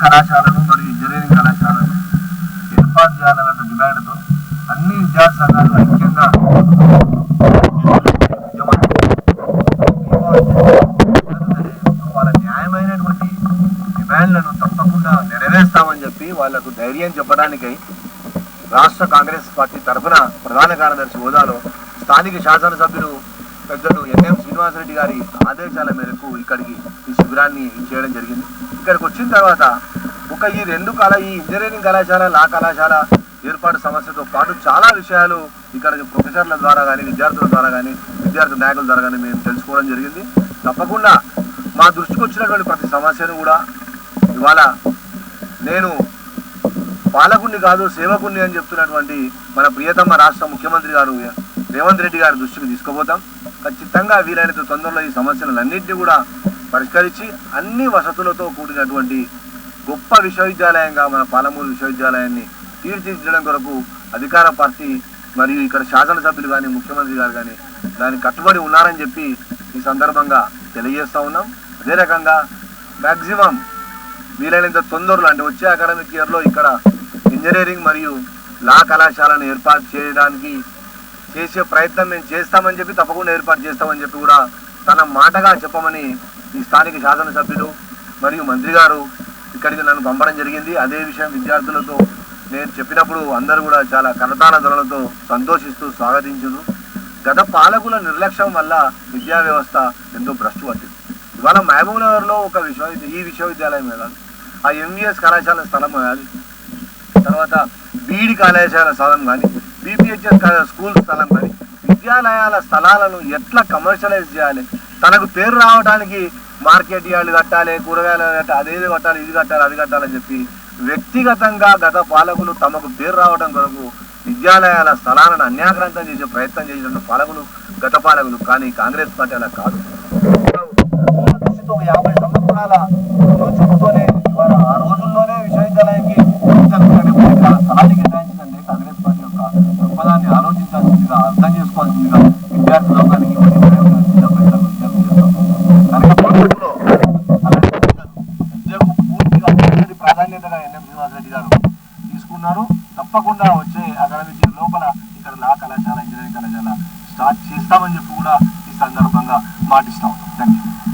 కళాశాలలు మరియు ఇంజనీరింగ్ కళాశాలలు ఏర్పాటు చేయాలన్న డిమాండ్తో అన్ని విద్యార్థి సంఘాలు ఐక్యంగా వాళ్ళ న్యాయమైనటువంటి డిమాండ్లను తప్పకుండా నెరవేరుస్తామని చెప్పి వాళ్ళకు ధైర్యం చెప్పడానికై రాష్ట్ర కాంగ్రెస్ పార్టీ తరఫున ప్రధాన కార్యదర్శి హోదాలో స్థానిక శాసనసభ్యులు పెద్దలు ఎన్ఎం శ్రీనివాసరెడ్డి గారి ఆదేశాల మేరకు ఇక్కడికి ఈ చేయడం జరిగింది. ఇక్కడికి వచ్చిన తర్వాత ఒక ఈ రెండు కళ ఈ ఇంజనీరింగ్ కళాశాల లా కళాశాల ఏర్పాటు సమస్యతో పాటు చాలా విషయాలు ఇక్కడ ప్రొఫెసర్ల ద్వారా కానీ విద్యార్థుల ద్వారా కానీ విద్యార్థి నాయకుల ద్వారా కానీ మేము తెలుసుకోవడం జరిగింది. తప్పకుండా మా దృష్టికి వచ్చినటువంటి ప్రతి సమస్యను కూడా ఇవాళ నేను పాలకుణ్ణి కాదు సేవకుణ్ణి అని చెప్తున్నటువంటి మన ప్రియతమ రాష్ట్ర ముఖ్యమంత్రి గారు రేవంత్ రెడ్డి గారి దృష్టికి తీసుకుపోతాం. ఖచ్చితంగా వీలైనంత తొందరలో ఈ సమస్యలన్నింటినీ కూడా పరిష్కరించి అన్ని వసతులతో కూడినటువంటి గొప్ప విశ్వవిద్యాలయంగా మన పాలమూరు విశ్వవిద్యాలయాన్ని తీర్చిదిద్దడం కొరకు అధికార పార్టీ మరియు ఇక్కడ శాసనసభ్యులు కానీ ముఖ్యమంత్రి గారు కానీ దానికి కట్టుబడి ఉన్నారని చెప్పి ఈ సందర్భంగా తెలియజేస్తా ఉన్నాం. అదే రకంగా మ్యాక్సిమం వీలైనంత తొందరలో అంటే వచ్చే అకాడమిక్ ఇయర్లో ఇక్కడ ఇంజనీరింగ్ మరియు లా కళాశాలను ఏర్పాటు చేయడానికి చేసే ప్రయత్నం మేము చేస్తామని చెప్పి తప్పకుండా ఏర్పాటు చేస్తామని చెప్పి కూడా తన మాటగా చెప్పమని ఈ స్థానిక శాసనసభ్యులు మరియు మంత్రి గారు ఇక్కడికి నన్ను పంపడం జరిగింది. అదే విషయం విద్యార్థులతో నేను చెప్పినప్పుడు అందరూ కూడా చాలా కరతాళ సంతోషిస్తూ స్వాగతించారు గత పాలకుల నిర్లక్ష్యం వల్ల విద్యా వ్యవస్థ ఎంతో భ్రష్టు పట్టింది ఇవాళ మహబూబ్ నగర్లో ఒక విశ్వవిద్య ఈ విశ్వవిద్యాలయం వెళ్ళాలి ఆ ఎంవిఎస్ కళాశాల స్థలం కానీ తర్వాత బీఈడి కళాశాల స్థలం కానీ బీపీహెచ్ఎస్ స్కూల్ స్థలం కానీ విద్యాలయాల స్థలాలను ఎట్లా కమర్షియలైజ్ చేయాలి? తనకు పేరు రావడానికి మార్కెట్ యార్డ్ కట్టాలి కూరగాయలు కట్టాలి అదేది కట్టాలి ఇది కట్టాలి అది కట్టాలని చెప్పి వ్యక్తిగతంగా గత పాలకులు తమకు పేరు రావడం కొరకు విద్యాలయాల స్థలాలను అన్యాక్రాంతం చేసే ప్రయత్నం చేసినట్టు పాలకులు గత పాలకులు కానీ కాంగ్రెస్ పార్టీ అలా కాదు. యాభై సంవత్సరాల అర్థం కనుక భవిష్యత్తులో అలాంటి విద్యకు పూర్తిగా మొదటి ప్రాధాన్యతగా ఎన్ఎం శ్రీనివాసరెడ్డి గారు తీసుకున్నారు. తప్పకుండా వచ్చే అకాడమిక్ ఇయర్ లోపల ఇక్కడ లా కళాశాల ఇంజనీరింగ్ కళాశాల స్టార్ట్ చేస్తామని చెప్పి కూడా ఈ సందర్భంగా మాటిస్తా. ఉన్నాం థ్యాంక్ యూ